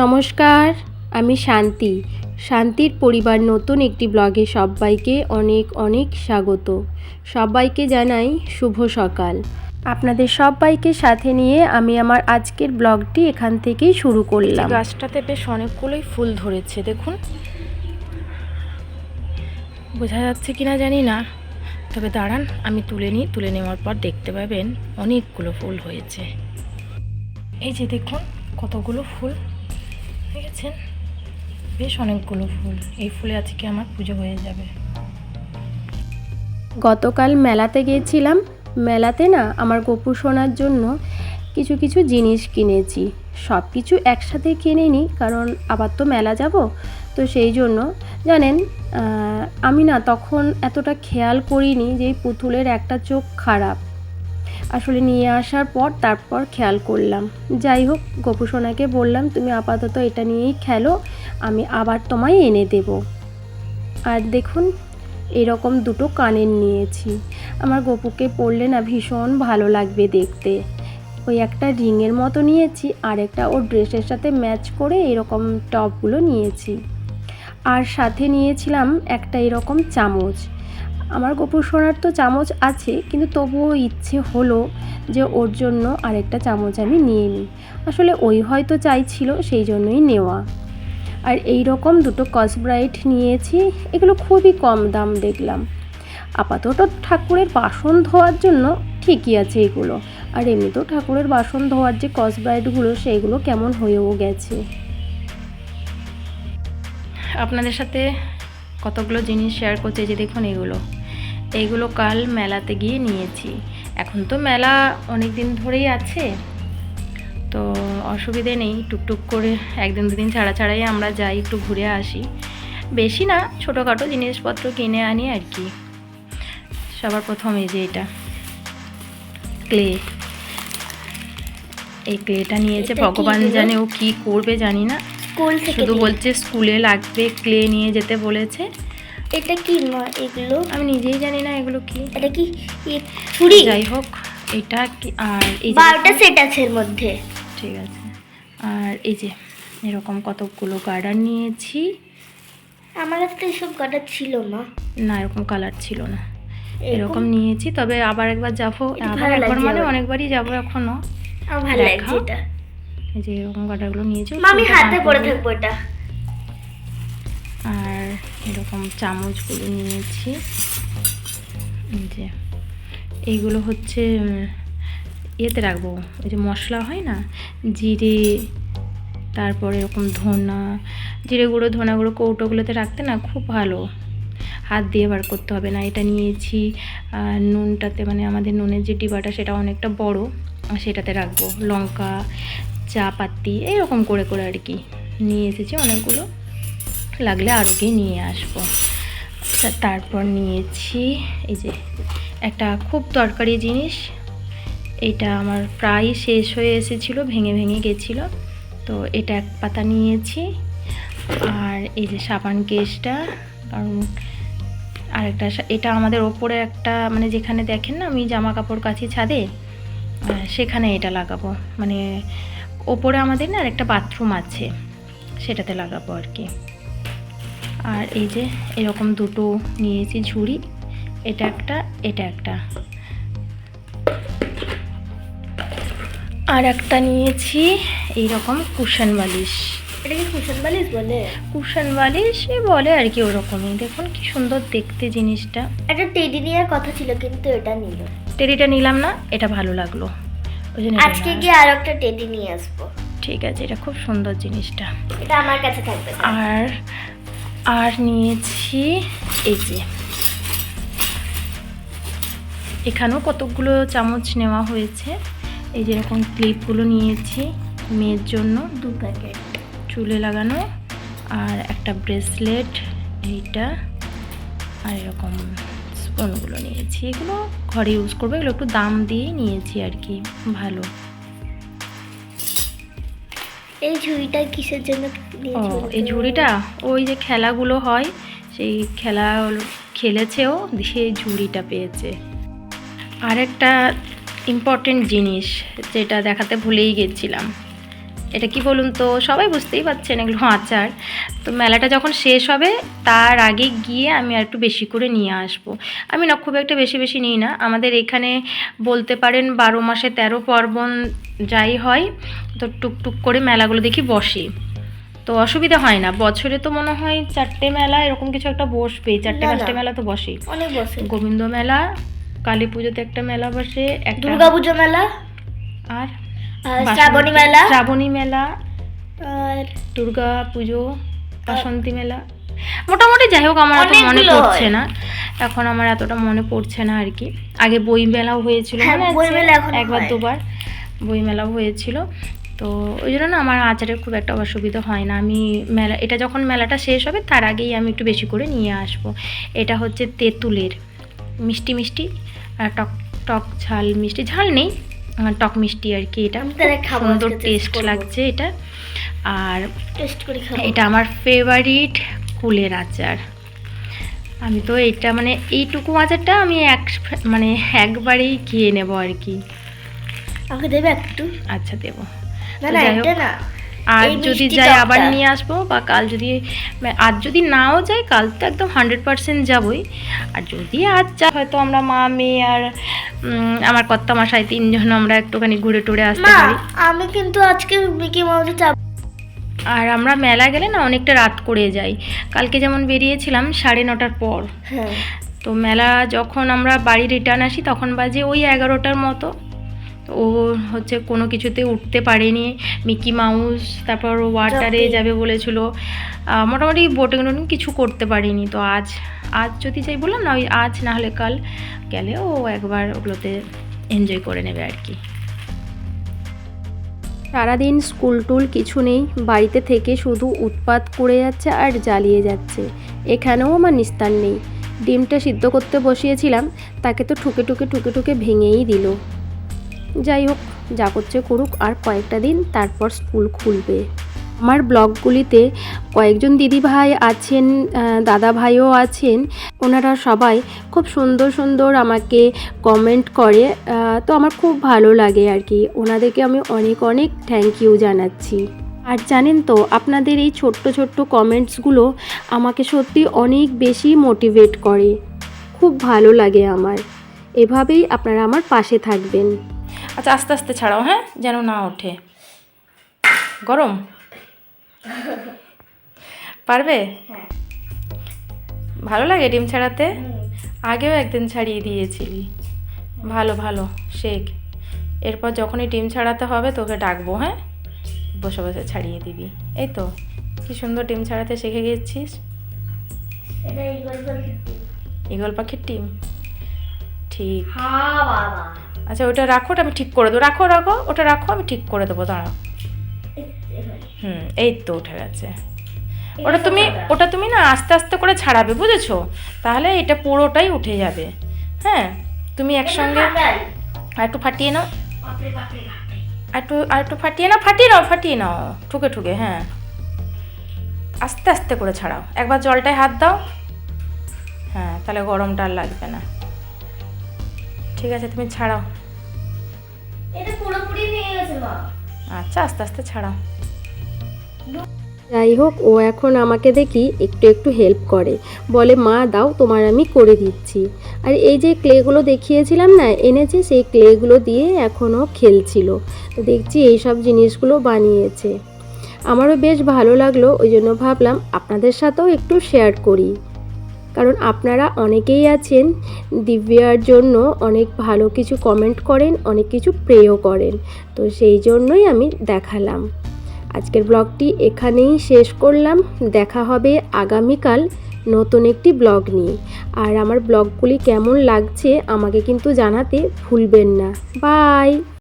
নমস্কার, আমি শান্তি। শান্তির পরিবার নতুন একটি ব্লগে সবাইকে অনেক অনেক স্বাগত। সবাইকে জানাই শুভ সকাল। আপনাদের সবাইকে সাথে নিয়ে আমি আমার আজকের ব্লগটি এখান থেকেই শুরু করলাম। গাছটাতে বেশ অনেকগুলোই ফুল ধরেছে, দেখুন। বোঝা যাচ্ছে কিনা জানি না। তবে দাঁড়ান, আমি তুলে নিই, তুলে নেওয়ার পর দেখতে পাবেন অনেকগুলো ফুল হয়েছে। এই যে দেখুন, কতগুলো ফুল। বেশ অনেকগুলো ফুল। এই ফুলে আজকে আমার পুজো হয়ে যাবে। গতকাল মেলাতে গিয়েছিলাম। মেলাতে না আমার গপু সোনার জন্য কিছু কিছু জিনিস কিনেছি। সব কিছু একসাথে কিনে নিই কারণ আবার তো মেলা যাব। তো সেই জন্য, জানেন আমি না তখন এতটা খেয়াল করিনি যে পুতুলের একটা চোখ খারাপ। আসলে নিয়ে আসার পর তারপর খেয়াল করলাম। যাই হোক, গপু সোনাকে বললাম, তুমি আপাতত এটা নিয়েই খেলো, আমি আবার তোমায় এনে দেবো। আর দেখুন, এরকম দুটো কানের নিয়েছি। আমার গপুকে পরলে না ভীষণ ভালো লাগবে দেখতে। ওই একটা রিংয়ের মতো নিয়েছি, আর একটা ওর ড্রেসের সাথে ম্যাচ করে এরকম টপগুলো নিয়েছি। আর সাথে নিয়েছিলাম একটা এরকম চামচ। আমার গপু সোনার তো চামচ আছে, কিন্তু তবুও ইচ্ছে হলো যে ওর জন্য আরেকটা চামচ আমি নিয়ে নিই। আসলে ওই হয়তো চাইছিল, সেই জন্যই নেওয়া। আর এই রকম দুটো কসব্রাইট নিয়েছি, এগুলো খুবই কম দাম দেখলাম। আপাতত ঠাকুরের বাসন ধোয়ার জন্য ঠিকই আছে এগুলো। আর এমনিতেও ঠাকুরের বাসন ধোয়ার যে কসব্রাইটগুলো সেইগুলো কেমন হয়েও গেছে। আপনাদের সাথে কতগুলো জিনিস শেয়ার করতে যে দেখুন এগুলো। এইগুলো কাল মেলাতে গিয়ে নিয়েছি। এখন তো মেলা অনেক দিন ধরেই আছে। তো অসুবিধে নেই টুকটুক করে একদিন দুদিন ছাড়া ছাড়াই আমরা যাই একটু ঘুরে আসি। বেশি না ছোটোখাটো জিনিসপত্র কিনে আনি আর কি। সবার প্রথম এই যে এটা। ক্লে। এই ক্লেটা নিয়েছে ভগবান জানে ও কি করবে জানি না। শুধু বলছে স্কুলে লাগবে ক্লে নিয়ে যেতে বলেছে। এটা কি এগুলো? আমি নিজেই জানি না এগুলো কি। এটা কি? ছুরি যাই হোক এটা কি আর এই যে বারোটা সেট আছে এর মধ্যে। ঠিক আছে। আর এই যে এরকম কতগুলো গার্ডার নিয়েছি। আমার কাছে এসব গাটা ছিল না না এরকম কালার ছিল না। এরকম? নিয়েছি তবে আবার একবার যাব। আবার একবার মানে অনেকবারই যাব এখনও। ভালো লাগছে এটা। এই যে এরকম গার্ডারগুলো নিয়েছি আমি হাতে পরে থাকব এটা। এরকম চামচগুলো নিয়েছি। যে, এইগুলো হচ্ছে ইয়েতে রাখব। ওই যে মশলা হয় না? জিরে, তারপর এরকম ধনা, জিরে গুঁড়ো, ধনা গুঁড়ো, কৌটোগুলোতে রাখতে না খুব ভালো। হাত দিয়ে বার করতে হবে না। এটা নিয়েছি, আর নুনটাতে মানে আমাদের নুনের যে ডিবাটা সেটা অনেকটা বড় সেটাতে রাখব। লঙ্কা, চা পাতি এরকম করে করে আর কি। নিয়ে এসেছি অনেকগুলো। লাগলে আরও গিয়ে নিয়ে আসব। তারপর নিয়েছি এই যে একটা খুব দরকারি জিনিস। এটা আমার প্রায় শেষ হয়ে এসেছিল, ভেঙে ভেঙে গেছিল। তো এটা এক পাতা নিয়েছি। আর এই যে সাবান কেসটা, কারণ আর একটা এটা আমাদের ওপরে একটা মানে যেখানে দেখেন না, আমি জামা কাপড় কাছি ছাদে সেখানে এটা লাগাবো। মানে ওপরে আমাদের না আর একটা বাথরুম আছে, সেটাতে লাগাবো আর কি। আর এই যে এরকম দুটো নিয়েছি ঝুড়ি এটা একটা এটা একটা। আর একটা নিয়েছি এইরকম কুশন বালিশ। এটা কি কুশন বালিশ বলে? কুশন বালিশ বলে আর কি ওরকমই। দেখুন কি সুন্দর দেখতে জিনিসটা। একটা টেডি নেওয়ার কথা ছিল কিন্তু এটা নিল। টেরিটা নিলাম না এটা ভালো লাগল। ওই জন্য আজকে গিয়ে আর একটা টেডি নিয়ে আসব। ঠিক আছে এটা খুব সুন্দর জিনিসটা। এটা আমার কাছে থাকবে। আর আর নিয়েছি এই যে। এখানেও কতগুলো চামচ নেওয়া হয়েছে। এই যেরকম ক্লিপগুলো নিয়েছি মেয়ের জন্য। দু প্যাকেট চুলে লাগানো আর একটা ব্রেসলেট, এইটা আর এরকম স্পুনগুলো নিয়েছি। এগুলো ঘরে ইউজ করব, এগুলো একটু দাম দিয়েই নিয়েছি আর কি, ভালো। এই ঝুড়িটা কিসের জন্য ও এই ঝুড়িটা? ওই যে খেলাগুলো হয় সেই খেলা খেলেছেও সেই ঝুড়িটা পেয়েছে। আরেকটা ইম্পর্টেন্ট জিনিস যেটা দেখাতে ভুলেই গেছিলাম। এটা কি বলুন তো? সবাই বুঝতেই পারছেন এগুলো আচার। তো মেলাটা যখন শেষ হবে তার আগে গিয়ে আমি আর একটু বেশি করে নিয়ে আসব। আমি না খুব একটা বেশি বেশি নিই না। আমাদের এখানে বলতে পারেন বারো মাসে তেরো পার্বণ যাই হয় তো টুকটুক করে মেলাগুলো দেখি বসে। তো অসুবিধা হয় না। বছরে তো মনে হয় চারটে মেলা এরকম কিছু একটা বসবে। চারটে। পাঁচটা মেলা তো বসেই। অনেক বছর গোবিন্দ মেলা কালী পুজোতে একটা মেলা বসে একটা দুর্গা পুজো মেলা? আর শ্রাবণী মেলা। শ্রাবণী মেলা। আর দুর্গা পুজো বাসন্তী মেলা। মোটামুটি যাই হোক আমার অত মনে পড়ছে না। এখন আমার এতটা মনে পড়ছে না আর কি। আগে বই মেলাও হয়েছিল হ্যাঁ, একবার দুবার বই মেলাও হয়েছিল। তো ওই জন্য না আমার আচারের খুব একটা অসুবিধা হয় না। আমি মেলা এটা যখন মেলাটা শেষ হবে তার আগেই আমি একটু বেশি করে নিয়ে আসব। এটা হচ্ছে তেঁতুলের। মিষ্টি মিষ্টি আর টক টক ঝাল মিষ্টি। ঝাল নেই টক মিষ্টি আর কি এটা। সুন্দর টেস্ট লাগছে এটা। আর টেস্ট করে খাব। এটা আমার ফেভারিট কুলের আচার। আমি তো এটা মানে এইটুকু আচারটা আমি এক মানে একবারেই খেয়ে নেব আর কি। আমাকে দেবে একটু? আচ্ছা দেবো। না না। আর যদি যাই আবার নিয়ে আসব বা কাল যদি আর যদি নাও যাই কাল তো একদম হান্ড্রেড পার্সেন্ট যাবই। আর যদি আজ যা হয়তো আমরা মা মেয়ে আর আমার কর্তা মশাই তিনজন আমরা একটুখানি ঘুরে টুরে আসতে পারি। আমি কিন্তু আজকে মিকি মাউসে চাপ আর আমরা মেলা গেলে না অনেকটা রাত করে যাই। কালকে যেমন বেরিয়েছিলাম সাড়ে নটার পর। হ্যাঁ। তো মেলা যখন আমরা বাড়ি রিটার্ন আসি তখন বাজে ওই এগারোটার মতো। ও হচ্ছে কোনো কিছুতে উঠতে পারেনি। মিকি মাউস তারপর ওয়াটারে যাবে। বলেছিল। মোটামুটি বোটিং টোটিং কিছু করতে পারিনি। তো আজ আজ যদি যাই বললাম না ওই আজ না হলে কাল গেলে ও একবার ওগুলোতে এনজয় করে নেবে আর কি। সারাদিন স্কুল টুল কিছু নেই। বাড়িতে থেকে শুধু উৎপাত করে যাচ্ছে আর জ্বালিয়ে যাচ্ছে। এখানেও আমার নিস্তার নেই। ডিমটা সিদ্ধ করতে বসিয়েছিলাম তাকে তো ঠুকে ঠুকে ঠুকে ঠুকে ভেঙেই দিল। যাই হোক, যা করছে করুক, আর কয়েকটা দিন তারপর স্কুল খুলবে। আমার ব্লগগুলিতে কয়েকজন দিদি ভাই আছেন দাদা ভাইও আছেন, ওনারা সবাই খুব সুন্দর সুন্দর আমাকে কমেন্ট করে তো আমার খুব ভালো লাগে আর কি। ওনাদেরকে আমি অনেক অনেক থ্যাংক ইউ জানাচ্ছি। আর জানেন তো, আপনাদের এই ছোট্ট ছোট্ট কমেন্টসগুলো আমাকে সত্যি অনেক বেশি মোটিভেট করে। খুব ভালো লাগে আমার। এভাবেই আপনারা আমার পাশে থাকবেন। আচ্ছা আস্তে আস্তে ছাড়াও হ্যাঁ? যেন না ওঠে। গরম? পারবে? হ্যাঁ। ভালো লাগে ডিম ছাড়াতে? আগেও একদিন ছাড়িয়ে দিয়েছিলি। ভালো ভালো শেখ। এরপর যখনই ডিম ছাড়াতে হবে তোকে ডাকবো হ্যাঁ? বসে বসে ছাড়িয়ে দিবি। এই তো কি সুন্দর ডিম ছাড়াতে শিখে গেছিস। ইগল পাখির টিম ঠিক। আচ্ছা ওটা রাখো ওটা আমি ঠিক করে দেবো। রাখো রাখো ওটা রাখো আমি ঠিক করে দেবো দাঁড়াও। হুম এই তো উঠে গেছে। ওটা তুমি ওটা তুমি না আস্তে আস্তে করে ছাড়াবে বুঝেছ? তাহলে এটা পুরোটাই উঠে যাবে। হ্যাঁ তুমি একসঙ্গে আর একটু ফাটিয়ে নাও। একটু আর একটু ফাটিয়ে নাও ফাটিয়ে নাও ফাটিয়ে নাও। ঠুকে ঠুকে হ্যাঁ। আস্তে আস্তে করে ছাড়াও। একবার জলটায় হাত দাও। হ্যাঁ তাহলে গরমটা আর লাগবে না। ঠিক আছে তুমি ছাড়াও। এটা পুরোপুরি নিয়ে গেছে মা। আচ্ছা আস্তে আস্তে ছাড়াও। যাই হোক ও এখন আমাকে দেখি একটু একটু হেল্প করে। বলে মা দাও তোমার আমি করে দিচ্ছি। আর এই যে ক্লেগুলো দেখিয়েছিলাম না এনেছে সেই ক্লেগুলো দিয়ে এখনও খেলছিল। তো দেখছি এই সব জিনিসগুলো বানিয়েছে। আমারও বেশ ভালো লাগল ওই জন্য ভাবলাম আপনাদের সাথেও একটু শেয়ার করি। কারণ আপনারা অনেকেই আছেন দিব্যার জন্য অনেক ভালো কিছু কমেন্ট করেন, অনেক কিছু প্রেও করেন। তো সেই জন্যই আমি দেখালাম। আজকের ব্লগটি এখানেই শেষ করলাম। দেখা হবে আগামীকাল নতুন একটি ব্লগ নিয়ে। আর আমার ব্লগগুলি কেমন লাগছে আমাকে কিন্তু জানাতে ভুলবেন না। বাই